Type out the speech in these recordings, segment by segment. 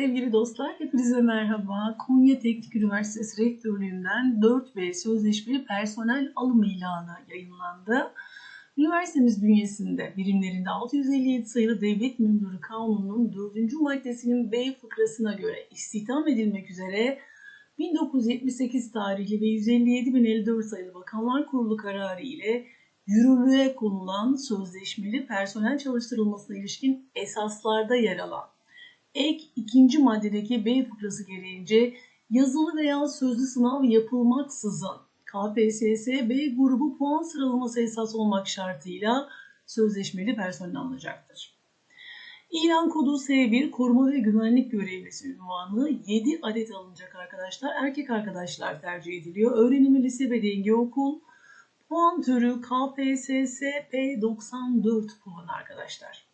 Sevgili dostlar, hepinize merhaba. Konya Teknik Üniversitesi Rektörlüğü'nden 4B Sözleşmeli Personel Alım İlanı yayınlandı. Üniversitemiz bünyesinde birimlerinde 657 sayılı Devlet Memuru Kanunu'nun 4. maddesinin B fıkrasına göre istihdam edilmek üzere 1978 tarihli ve 157.054 sayılı Bakanlar Kurulu kararı ile yürürlüğe konulan sözleşmeli personel çalıştırılmasına ilişkin esaslarda yer alan ek ikinci maddedeki B fıkrası gereğince yazılı veya sözlü sınav yapılmaksızın KPSS B grubu puan sıralaması esas olmak şartıyla sözleşmeli personel alınacaktır. İlan kodu S1 koruma ve güvenlik görevlisi ünvanı 7 adet alınacak arkadaşlar. Erkek arkadaşlar tercih ediliyor. Öğrenimi lise ve denge okul. Puan türü KPSS P94 puan arkadaşlar.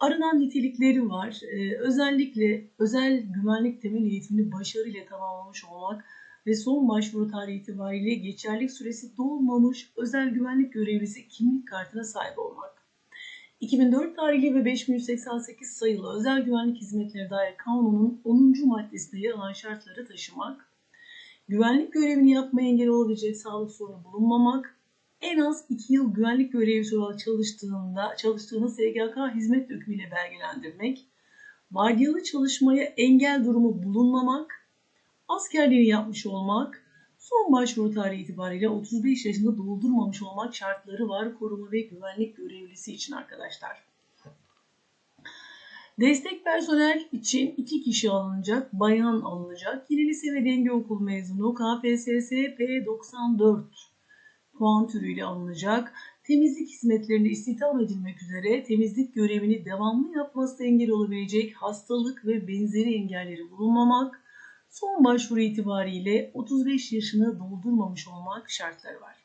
Aranan nitelikleri var. Ee, özellikle özel güvenlik temel eğitimini başarıyla tamamlamış olmak ve son başvuru tarihi itibariyle geçerlik süresi dolmamış özel güvenlik görevlisi kimlik kartına sahip olmak. 2004 tarihli ve 5188 sayılı özel güvenlik hizmetleri dair kanunun 10. maddesinde yer alan şartları taşımak, güvenlik görevini yapmaya engel olabilecek sağlık sorunu bulunmamak, en az 2 yıl güvenlik görevlisi olarak çalıştığında çalıştığını SGK hizmet hükmüyle belgelendirmek, vardiyalı çalışmaya engel durumu bulunmamak, askerliğini yapmış olmak, son başvuru tarihi itibariyle 35 yaşında doldurmamış olmak şartları var koruma ve güvenlik görevlisi için arkadaşlar. Destek personel için iki kişi alınacak, bayan alınacak. Yine lise ve denge okul mezunu KPSS P94 puan türüyle alınacak. Temizlik hizmetlerinde istihdam edilmek üzere temizlik görevini devamlı yapması engel olabilecek hastalık ve benzeri engelleri bulunmamak, son başvuru itibariyle 35 yaşını doldurmamış olmak şartları var.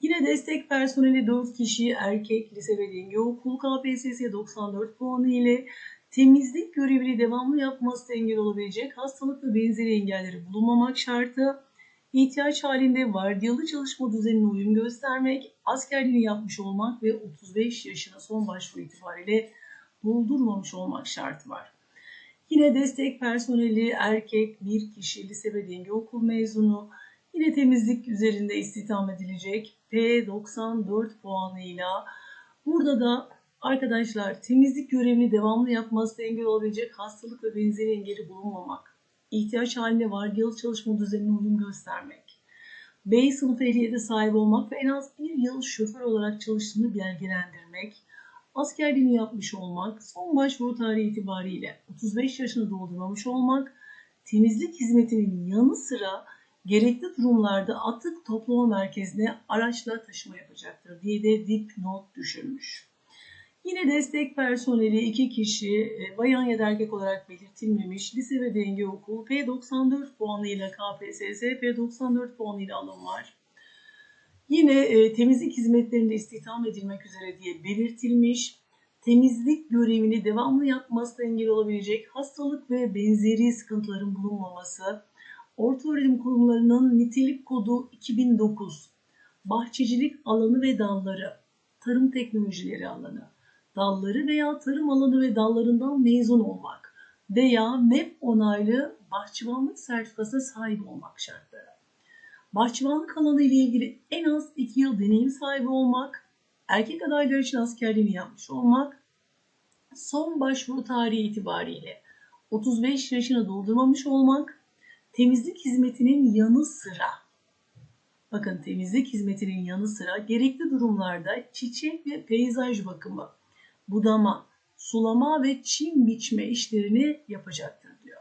Yine destek personeli 4 kişi erkek lise ve denge okul KPSS 94 puanı ile temizlik görevini devamlı yapması engel olabilecek hastalık ve benzeri engelleri bulunmamak şartı ihtiyaç halinde vardiyalı çalışma düzenine uyum göstermek, askerliğini yapmış olmak ve 35 yaşına son başvuru itibariyle doldurmamış olmak şartı var. Yine destek personeli erkek bir kişi lise ve denge okul mezunu yine temizlik üzerinde istihdam edilecek P94 puanıyla burada da arkadaşlar temizlik görevini devamlı yapması engel olabilecek hastalık ve benzeri engeli bulunmamak ihtiyaç halinde vardiyalı çalışma düzenine uyum göstermek, B sınıf ehliyete sahip olmak ve en az bir yıl şoför olarak çalıştığını belgelendirmek, askerliğini yapmış olmak, son başvuru tarihi itibariyle 35 yaşını doldurmamış olmak, temizlik hizmetinin yanı sıra gerekli durumlarda atık toplama merkezine araçla taşıma yapacaktır diye de dipnot düşürmüş. Yine destek personeli iki kişi e, bayan ya da erkek olarak belirtilmemiş lise ve denge okulu P94 puanıyla KPSS P94 puanıyla alım var. Yine e, temizlik hizmetlerinde istihdam edilmek üzere diye belirtilmiş temizlik görevini devamlı yapması engel olabilecek hastalık ve benzeri sıkıntıların bulunmaması, orta öğretim kurumlarının nitelik kodu 2009, bahçecilik alanı ve dalları, tarım teknolojileri alanı, dalları veya tarım alanı ve dallarından mezun olmak veya MEP onaylı bahçıvanlık sertifikasına sahip olmak şartları. Bahçıvanlık alanı ile ilgili en az 2 yıl deneyim sahibi olmak, erkek adaylar için askerliğini yapmış olmak, son başvuru tarihi itibariyle 35 yaşını doldurmamış olmak, temizlik hizmetinin yanı sıra bakın temizlik hizmetinin yanı sıra gerekli durumlarda çiçek ve peyzaj bakımı, budama, sulama ve çim biçme işlerini yapacaktır diyor.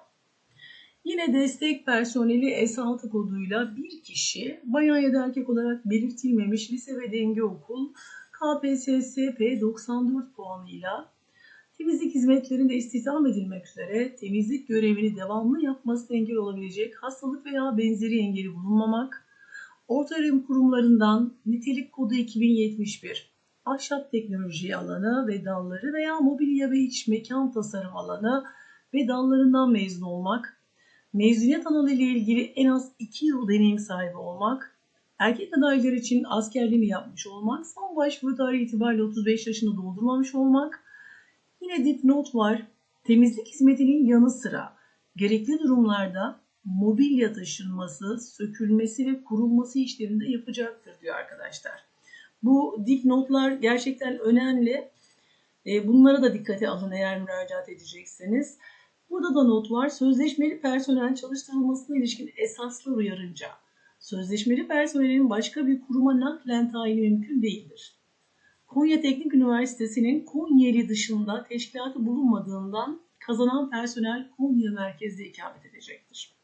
Yine destek personeli S6 koduyla bir kişi bayan ya da erkek olarak belirtilmemiş lise ve denge okul KPSS P94 puanıyla temizlik hizmetlerinde istihdam edilmek üzere temizlik görevini devamlı yapması engel olabilecek hastalık veya benzeri engeli bulunmamak, orta kurumlarından nitelik kodu 2071 ahşap teknoloji alanı ve dalları veya mobilya ve iç mekan tasarım alanı ve dallarından mezun olmak, mezuniyet alanı ile ilgili en az 2 yıl deneyim sahibi olmak, erkek adaylar için askerliğini yapmış olmak, son başvuru tarihi itibariyle 35 yaşını doldurmamış olmak, yine dipnot var, temizlik hizmetinin yanı sıra gerekli durumlarda mobilya taşınması, sökülmesi ve kurulması işleminde yapacaktır diyor arkadaşlar. Bu dipnotlar gerçekten önemli. E, bunlara da dikkate alın eğer müracaat edecekseniz. Burada da not var. Sözleşmeli personel çalıştırılmasına ilişkin esaslar uyarınca sözleşmeli personelin başka bir kuruma naklen tayini mümkün değildir. Konya Teknik Üniversitesi'nin Konyeli dışında teşkilatı bulunmadığından kazanan personel Konya merkezde ikamet edecektir.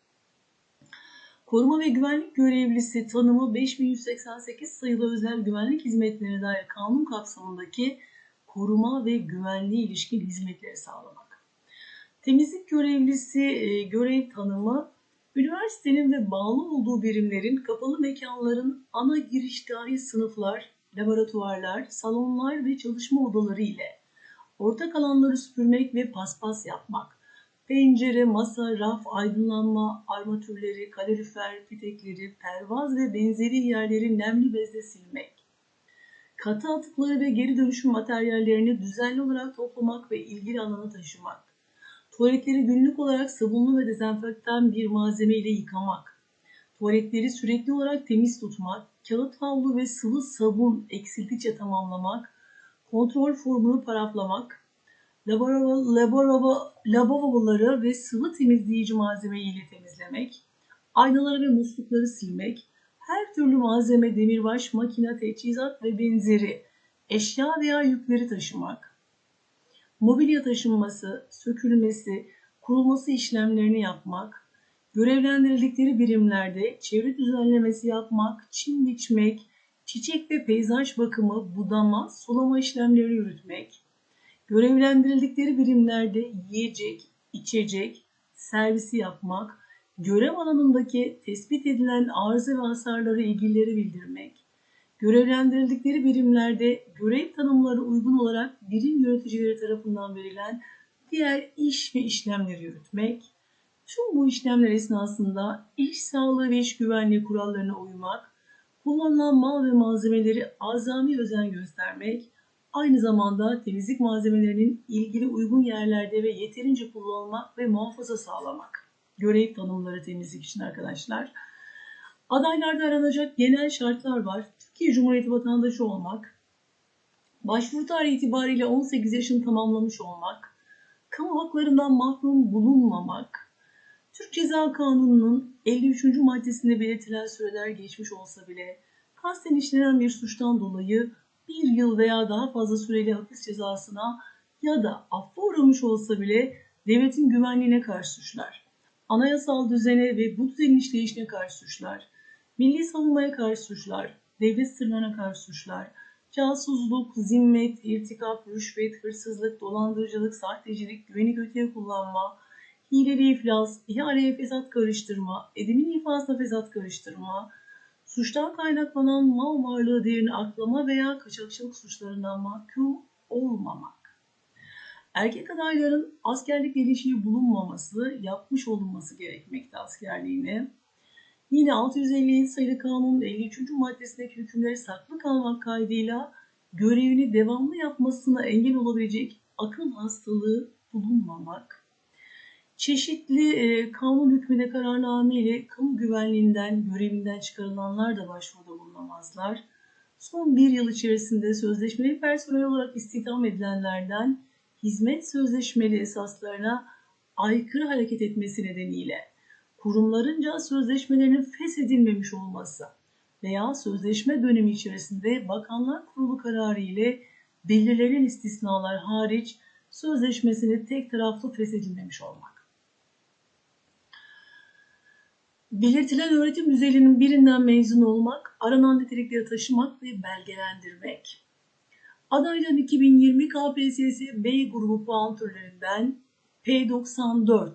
Koruma ve güvenlik görevlisi tanımı 5188 sayılı özel güvenlik hizmetlerine dair kanun kapsamındaki koruma ve güvenliğe ilişkin hizmetleri sağlamak. Temizlik görevlisi e, görev tanımı üniversitenin ve bağlı olduğu birimlerin kapalı mekanların ana giriş dahil sınıflar, laboratuvarlar, salonlar ve çalışma odaları ile ortak alanları süpürmek ve paspas yapmak, pencere, masa, raf, aydınlanma, armatürleri, kalorifer, pitekleri, pervaz ve benzeri yerleri nemli bezle silmek, katı atıkları ve geri dönüşüm materyallerini düzenli olarak toplamak ve ilgili alana taşımak, tuvaletleri günlük olarak sabunlu ve dezenfektan bir malzeme ile yıkamak, tuvaletleri sürekli olarak temiz tutmak, kağıt havlu ve sıvı sabun eksiltikçe tamamlamak, kontrol formunu paraflamak, lavaboları ve sıvı temizleyici malzeme ile temizlemek, aynaları ve muslukları silmek, her türlü malzeme, demirbaş, makine, teçhizat ve benzeri eşya veya yükleri taşımak, mobilya taşınması, sökülmesi, kurulması işlemlerini yapmak, görevlendirildikleri birimlerde çevre düzenlemesi yapmak, çim biçmek, çiçek ve peyzaj bakımı, budama, sulama işlemleri yürütmek, görevlendirildikleri birimlerde yiyecek, içecek, servisi yapmak, görev alanındaki tespit edilen arıza ve hasarları ilgilileri bildirmek, görevlendirildikleri birimlerde görev tanımları uygun olarak birim yöneticileri tarafından verilen diğer iş ve işlemleri yürütmek, tüm bu işlemler esnasında iş sağlığı ve iş güvenliği kurallarına uymak, kullanılan mal ve malzemeleri azami özen göstermek, aynı zamanda temizlik malzemelerinin ilgili uygun yerlerde ve yeterince kullanılmak ve muhafaza sağlamak görev tanımları temizlik için arkadaşlar. Adaylarda aranacak genel şartlar var. Türkiye Cumhuriyeti vatandaşı olmak, başvuru tarihi itibariyle 18 yaşını tamamlamış olmak, kamu haklarından mahrum bulunmamak, Türk Ceza Kanunu'nun 53. maddesinde belirtilen süreler geçmiş olsa bile kasten işlenen bir suçtan dolayı bir yıl veya daha fazla süreli hapis cezasına ya da affa uğramış olsa bile devletin güvenliğine karşı suçlar anayasal düzene ve bu düzenin işleyişine karşı suçlar, milli savunmaya karşı suçlar, devlet sırlarına karşı suçlar, casusluk, zimmet, irtikap, rüşvet, hırsızlık, dolandırıcılık, sahtecilik, güveni kötüye kullanma, hileli iflas, ihaleye fesat karıştırma, edimin infazına fesat karıştırma, suçtan kaynaklanan mal varlığı değerini aklama veya kaçakçılık suçlarından mahkum olmamak. Erkek adayların askerlik gelişiği bulunmaması, yapmış olunması gerekmekte askerliğine. Yine 657 sayılı kanunun 53. maddesindeki hükümleri saklı kalmak kaydıyla görevini devamlı yapmasına engel olabilecek akıl hastalığı bulunmamak. Çeşitli e, kanun hükmüne kararname ile kamu güvenliğinden, görevinden çıkarılanlar da başvuruda bulunamazlar. Son bir yıl içerisinde sözleşmeli personel olarak istihdam edilenlerden hizmet sözleşmeli esaslarına aykırı hareket etmesi nedeniyle kurumlarınca sözleşmelerinin feshedilmemiş olması veya sözleşme dönemi içerisinde Bakanlar Kurulu kararı ile belirlenen istisnalar hariç sözleşmesini tek taraflı feshedilmemiş olmak. Belirtilen öğretim düzeyinin birinden mezun olmak, aranan nitelikleri taşımak ve belgelendirmek. Adayların 2020 KPSS B grubu puan türlerinden P94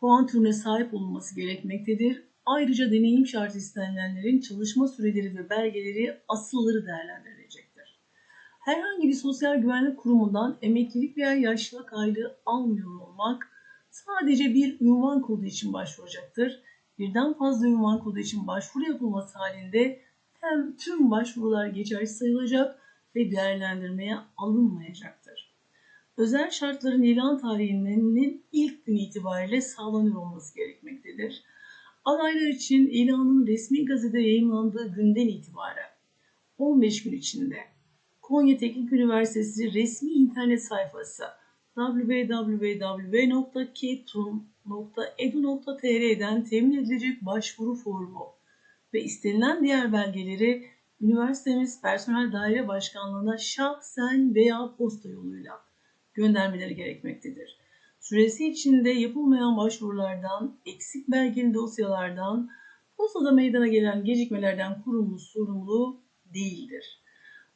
puan türüne sahip olunması gerekmektedir. Ayrıca deneyim şartı istenilenlerin çalışma süreleri ve belgeleri asılları değerlendirilecektir. Herhangi bir sosyal güvenlik kurumundan emeklilik veya yaşlılık aylığı almıyor olmak sadece bir ünvan kodu için başvuracaktır. Birden fazla ünvan kodu için başvuru yapılması halinde hem tüm başvurular geçerli sayılacak ve değerlendirmeye alınmayacaktır. özel şartların ilan tarihinin ilk günü itibariyle sağlanıyor olması gerekmektedir. Adaylar için ilanın resmi gazetede yayınlandığı günden itibaren 15 gün içinde Konya Teknik Üniversitesi resmi internet sayfası www.ketum.edu.tr'den temin edilecek başvuru formu ve istenilen diğer belgeleri üniversitemiz personel daire başkanlığına şahsen veya posta yoluyla göndermeleri gerekmektedir. Süresi içinde yapılmayan başvurulardan, eksik belgeli dosyalardan, postada meydana gelen gecikmelerden kurumumuz sorumlu değildir.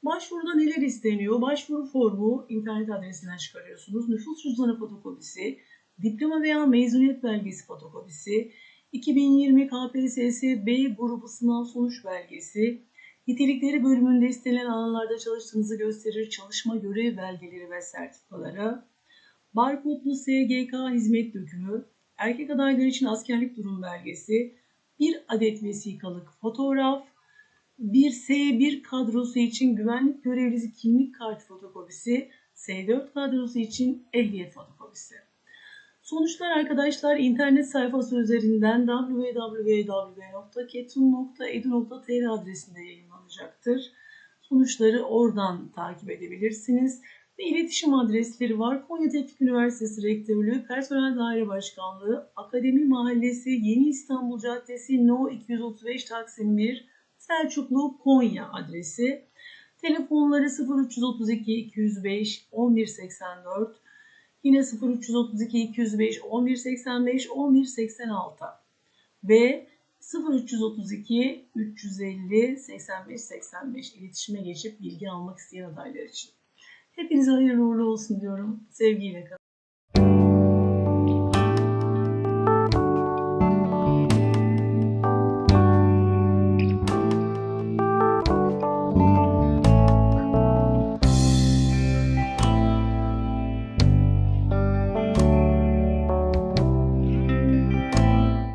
Başvuruda neler isteniyor? Başvuru formu internet adresinden çıkarıyorsunuz. Nüfus cüzdanı fotokopisi, diploma veya mezuniyet belgesi fotokopisi, 2020 KPSS B grubu sınav sonuç belgesi, nitelikleri bölümünde istenilen alanlarda çalıştığınızı gösterir çalışma görev belgeleri ve sertifikaları, barkodlu SGK hizmet dökümü, erkek adaylar için askerlik durum belgesi, bir adet vesikalık fotoğraf, bir S1 kadrosu için güvenlik görevlisi kimlik kartı fotokopisi, S4 kadrosu için ehliyet fotokopisi. Sonuçlar arkadaşlar internet sayfası üzerinden www.ketum.edu.tr adresinde yayınlanacaktır. Sonuçları oradan takip edebilirsiniz. Ve iletişim adresleri var. Konya Teknik Üniversitesi Rektörlüğü, Personel Daire Başkanlığı, Akademi Mahallesi, Yeni İstanbul Caddesi, No 235 Taksim 1, Selçuklu, Konya adresi. Telefonları 0332 205 1184, Yine 0332 205 1185 1186 ve 0332 350 85 85 iletişime geçip bilgi almak isteyen adaylar için. Hepinize hayırlı uğurlu olsun diyorum. Sevgiyle kalın.